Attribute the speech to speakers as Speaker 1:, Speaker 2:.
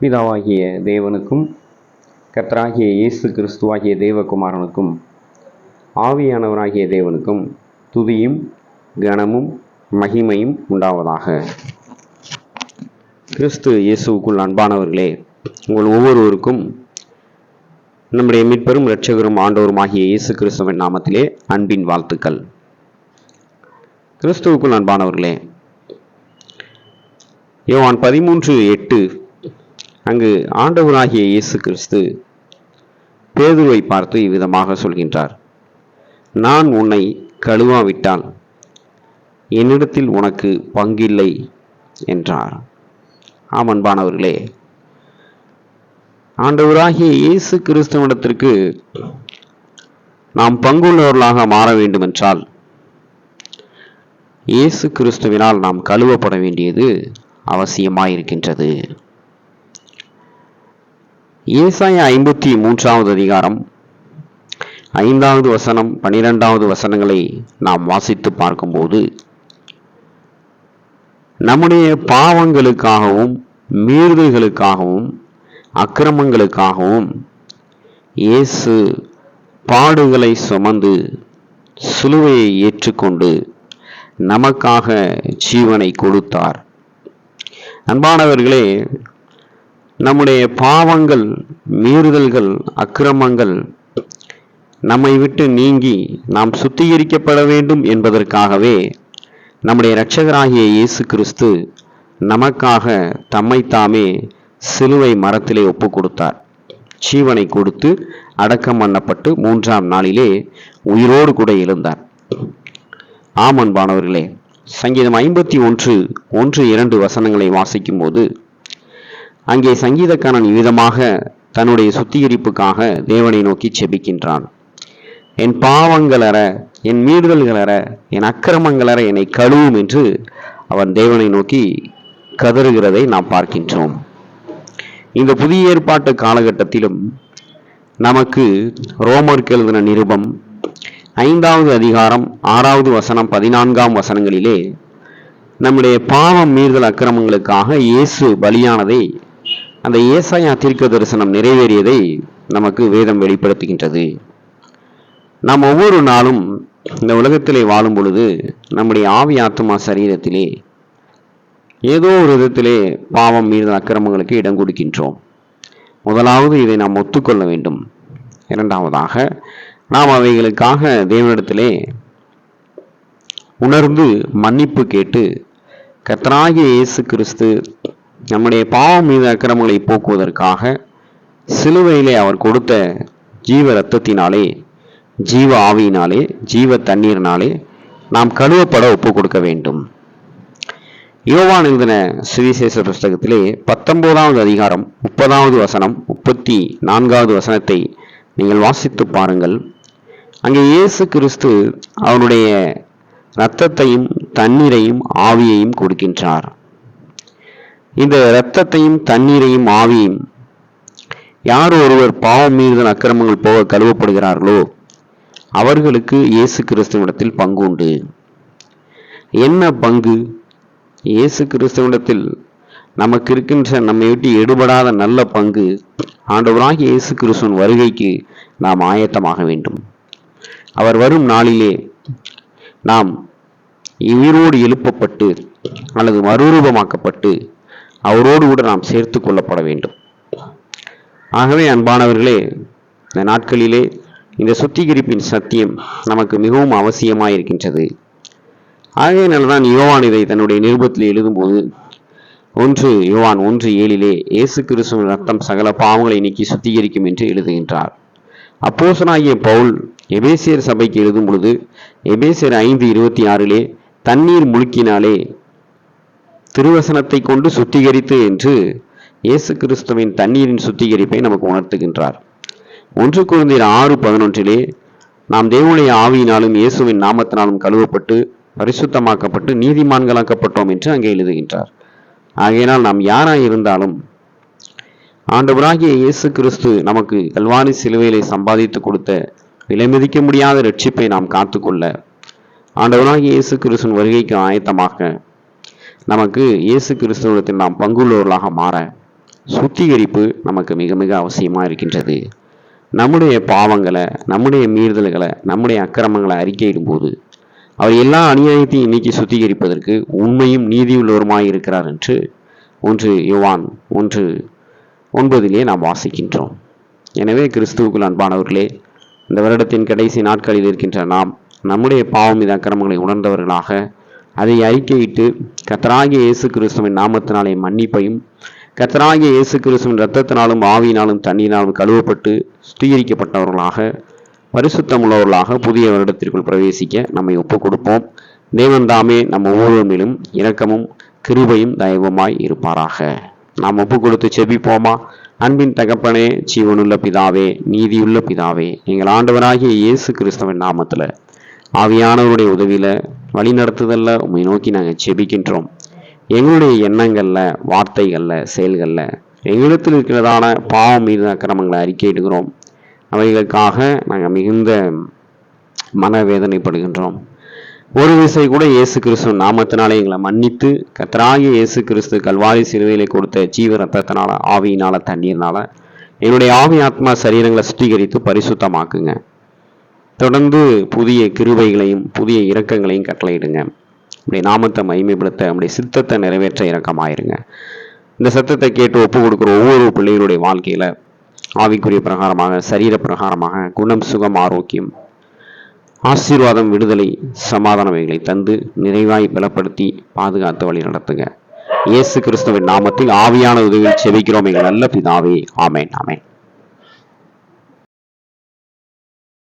Speaker 1: பிதாவாகிய தேவனுக்கும் கர்த்தராகிய இயேசு கிறிஸ்துவாகிய தேவகுமாரனுக்கும் ஆவியானவராகிய தேவனுக்கும் துதியும் கனமும் மகிமையும் உண்டாவதாக. கிறிஸ்து இயேசுவுக்குள் அன்பானவர்களே உங்கள் ஒவ்வொருவருக்கும் நம்முடைய மீட்பெரும் இரட்சகரும் ஆண்டவருமாகிய இயேசு கிறிஸ்துவின் நாமத்திலே அன்பின் வாழ்த்துக்கள். கிறிஸ்துவுக்குள் அன்பானவர்களே யோவான் பதிமூன்று எட்டு அங்கு ஆண்டவராகிய இயேசு கிறிஸ்து பேதுருவை பார்த்து இவ்விதமாக சொல்கின்றார். நான் உன்னை கழுவாவிட்டால் என்னிடத்தில் உனக்கு பங்கில்லை என்றார். ஆமன்பானவர்களே ஆண்டவராகிய இயேசு கிறிஸ்துவனிடத்திற்கு நாம் பங்குள்ளவர்களாக மாற வேண்டுமென்றால் இயேசு கிறிஸ்துவினால் நாம் கழுவப்பட வேண்டியது அவசியமாயிருக்கின்றது. ஏசாய ஐம்பத்தி மூன்றாவது அதிகாரம் ஐந்தாவது வசனம் பனிரெண்டாவது வசனங்களை நாம் வாசித்து பார்க்கும்போது நம்முடைய பாவங்களுக்காகவும் மீறுதல்களுக்காகவும் அக்கிரமங்களுக்காகவும் இயேசு பாடுகளை சுமந்து சிலுவையை ஏற்றுக்கொண்டு நமக்காக ஜீவனை கொடுத்தார். அன்பானவர்களே நம்முடைய பாவங்கள் மீறுதல்கள் அக்கிரமங்கள் நம்மை விட்டு நீங்கி நாம் சுத்திகரிக்கப்பட வேண்டும் என்பதற்காகவே நம்முடைய இரட்சகராகிய இயேசு கிறிஸ்து நமக்காக தம்மைத்தாமே சிலுவை மரத்திலே ஒப்பு கொடுத்தார். ஜீவனை கொடுத்து அடக்கம் பண்ணப்பட்டு மூன்றாம் நாளிலே உயிரோடு கூட எழுந்தார். ஆமன்பானவர்களே சங்கீதம் ஐம்பத்தி ஒன்று ஒன்று இரண்டு வசனங்களை வாசிக்கும் போது அங்கே சங்கீதக்காரன் விதமாக தன்னுடைய சுத்திகரிப்புக்காக தேவனை நோக்கி செபிக்கின்றான். என் பாவங்களற என் மீறுதல்களற என் அக்கிரமங்களற என்னை கழுவும் என்று அவன் தேவனை நோக்கி கதறுகிறதை நாம் பார்க்கின்றோம். இந்த புதிய ஏற்பாட்டு காலகட்டத்திலும் நமக்கு ரோமருக்கு எழுதின நிருபம் ஐந்தாவது அதிகாரம் ஆறாவது வசனம் பதினான்காம் வசனங்களிலே நம்முடைய பாவம் மீறுதல் அக்கிரமங்களுக்காக இயேசு பலியானதை அந்த ஏசாயா தீர்க்க தரிசனம் நிறைவேறியதை நமக்கு வேதம் வெளிப்படுத்துகின்றது. நாம் ஒவ்வொரு நாளும் இந்த உலகத்திலே வாழும் பொழுது நம்முடைய ஆவி ஆத்மா சரீரத்திலே ஏதோ ஒரு விதத்திலே பாவம் மீது அக்கிரமங்களுக்கு இடம் கொடுக்கின்றோம். முதலாவது இதை நாம் ஒத்துக்கொள்ள வேண்டும். இரண்டாவதாக நாம் அவைகளுக்காக தேவனிடத்திலே உணர்ந்து மன்னிப்பு கேட்டு கத்தராகிய இயேசு கிறிஸ்து நம்முடைய பாவம் மீது அக்கிரமங்களை போக்குவதற்காக சிலுவையிலே அவர் கொடுத்த ஜீவ ரத்தத்தினாலே ஜீவ ஆவியினாலே ஜீவ தண்ணீரினாலே நாம் கழுவப்பட ஒப்பு கொடுக்க வேண்டும். யோவான் எழுதின சுவிசேஷ புஸ்தகத்திலே பத்தொன்பதாவது அதிகாரம் முப்பதாவது வசனம் முப்பத்தி நான்காவது வசனத்தை நீங்கள் வாசித்து பாருங்கள். அங்கே இயேசு கிறிஸ்து அவருடைய இரத்தத்தையும் தண்ணீரையும் ஆவியையும் கொடுக்கின்றார். இந்த இரத்தத்தையும் தண்ணீரையும் ஆவியும் யார் ஒருவர் பாவம் மீறுதல் அக்கிரமங்கள் போக கழுவப்படுகிறார்களோ அவர்களுக்கு இயேசு கிறிஸ்துவிடத்தில் பங்கு உண்டு. என்ன பங்கு? இயேசு கிறிஸ்துவிடத்தில் நமக்கு இருக்கின்ற நம்மை விட்டு எடுபடாத நல்ல பங்கு ஆண்டவராக இயேசு கிறிஸ்துவின் வருகைக்கு நாம் ஆயத்தமாக வேண்டும். அவர் வரும் நாளிலே நாம் உயிரோடு எழுப்பப்பட்டு அல்லது மறுரூபமாக்கப்பட்டு அவரோடு கூட நாம் சேர்த்து கொள்ளப்பட வேண்டும். ஆகவே அன்பானவர்களே இந்த நாட்களிலே இந்த சுத்திகரிப்பின் சத்தியம் நமக்கு மிகவும் அவசியமாயிருக்கின்றது. ஆகையினால்தான் யோவான் இதை தன்னுடைய நிருபத்தில் எழுதும்போது ஒன்று யோவான் ஒன்று ஏழிலே இயேசு கிறிஸ்துவின் ரத்தம் சகல பாவங்களை நீக்கி சுத்திகரிக்கும் என்று எழுதுகின்றார். அப்போசனாகிய பவுல் எபேசியர் சபைக்கு எழுதும் பொழுது எபேசியர் ஐந்து இருபத்தி ஆறிலே தண்ணீர் முழுக்கினாலே திருவசனத்தை கொண்டு சுத்திகரித்து என்று இயேசு கிறிஸ்துவின் தண்ணீரின் சுத்திகரிப்பை நமக்கு உணர்த்துகின்றார். ஒன்று குழந்தையர் ஆறு பதினொன்றிலே நாம் தேவனுடைய ஆவியினாலும் இயேசுவின் நாமத்தினாலும் கழுவப்பட்டு பரிசுத்தமாக்கப்பட்டு நீதிமான்களாக்கப்பட்டோம் என்று அங்கே எழுதுகின்றார். ஆகையினால் நாம் யாராய் இருந்தாலும் ஆண்டவராகிய இயேசு கிறிஸ்து நமக்கு கல்வாரி சிலுவையிலே சம்பாதித்து கொடுத்த விலைமதிக்க முடியாத ரட்சிப்பை நாம் காத்துக்கொள்ள ஆண்டவராகிய இயேசு கிறிஸ்துவின் வருகைக்கு ஆயத்தமாக நமக்கு இயேசு கிறிஸ்துவத்தில் நாம் பங்குள்ளவர்களாக மாற சுத்திகரிப்பு நமக்கு மிக மிக அவசியமாக இருக்கின்றது. நம்முடைய பாவங்களை நம்முடைய மீறுதல்களை நம்முடைய அக்கிரமங்களை அறிக்கையிடும்போது அவர் எல்லா அநியாயத்தையும் நீக்கி சுத்திகரிப்பதற்கு உண்மையும் நீதியுள்ளவருமாய் இருக்கிறார் என்று ஒன்று யுவான் ஒன்று ஒன்பதிலே நாம் வாசிக்கின்றோம். எனவே கிறிஸ்துவுக்குள் அன்பானவர்களே இந்த வருடத்தின் கடைசி நாட்களில் இருக்கின்ற நாம் நம்முடைய பாவம் மீது அக்கிரமங்களை உணர்ந்தவர்களாக அதை அறிக்கையிட்டு கத்தராகிய இயேசு கிறிஸ்துவின் நாமத்தினாலே மன்னிப்பையும் கத்தராகிய இயேசு கிறிஸ்துவின் இரத்தத்தினாலும் ஆவியினாலும் தண்ணீரினாலும் கழுவப்பட்டு சுத்திகரிக்கப்பட்டவர்களாக பரிசுத்தமுள்ளவர்களாக புதிய வருடத்திற்குள் பிரவேசிக்க நம்மை ஒப்புக் கொடுப்போம் தேவன்தாமே நம்ம ஒவ்வொரு மேலும் இரக்கமும் கிருபையும் தயவுமாய் இருப்பாராக. நாம் ஒப்பு கொடுத்து செபிப்போமா? அன்பின் தகப்பனே ஜீவனுள்ள பிதாவே நீதியுள்ள பிதாவே எங்கள் ஆண்டவராகிய இயேசு கிறிஸ்தவன் நாமத்தில் ஆவியானவருடைய உதவியில வழி நடத்துதல்ல உண்மை நோக்கி நாங்கள் செபிக்கின்றோம் எங்களுடைய எண்ணங்கள்ல வார்த்தைகள்ல செயல்கள்ல எங்களிடத்தில் இருக்கிறதான பாவம் மீது அக்கிரமங்களை அறிக்கையிடுகிறோம். அவைகளுக்காக நாங்கள் மிகுந்த மனவேதனைப்படுகின்றோம். ஒரு விசை கூட இயேசு கிறிஸ்து நாமத்தினாலே எங்களை மன்னித்து கத்தராகிய இயேசு கிறிஸ்து கல்வாரி சிறுவையிலே கொடுத்த ஜீவ ரத்தத்தினால ஆவியினால தண்ணீர்னால என்னுடைய ஆவி ஆத்மா சரீரங்களை சுத்திகரித்து பரிசுத்தமாக்குங்க. தொடர்ந்து புதிய கிருபைகளையும் புதிய இரக்கங்களையும் கட்டளையிடுங்க. உடைய நாமத்தை மகிமைப்படுத்த உடைய சித்தத்தை நிறைவேற்ற இரக்கமாயிருங்க. இந்த சத்தத்தை கேட்டு ஒப்பு கொடுக்குற ஒவ்வொரு பிள்ளைகளுடைய வாழ்க்கையில் ஆவிக்குரிய பிரகாரமாக சரீர பிரகாரமாக குணம் சுகம் ஆரோக்கியம் ஆசீர்வாதம் விடுதலை சமாதானவைகளை தந்து நிறைவாய் பலப்படுத்தி பாதுகாத்து வழி நடத்துங்க. இயேசு கிறிஸ்துவின் நாமத்தில் ஆவியான உதவியில் செவிக்கிறோம் எங்கள் நல்ல பிதாவே. ஆமேன் ஆமேன்.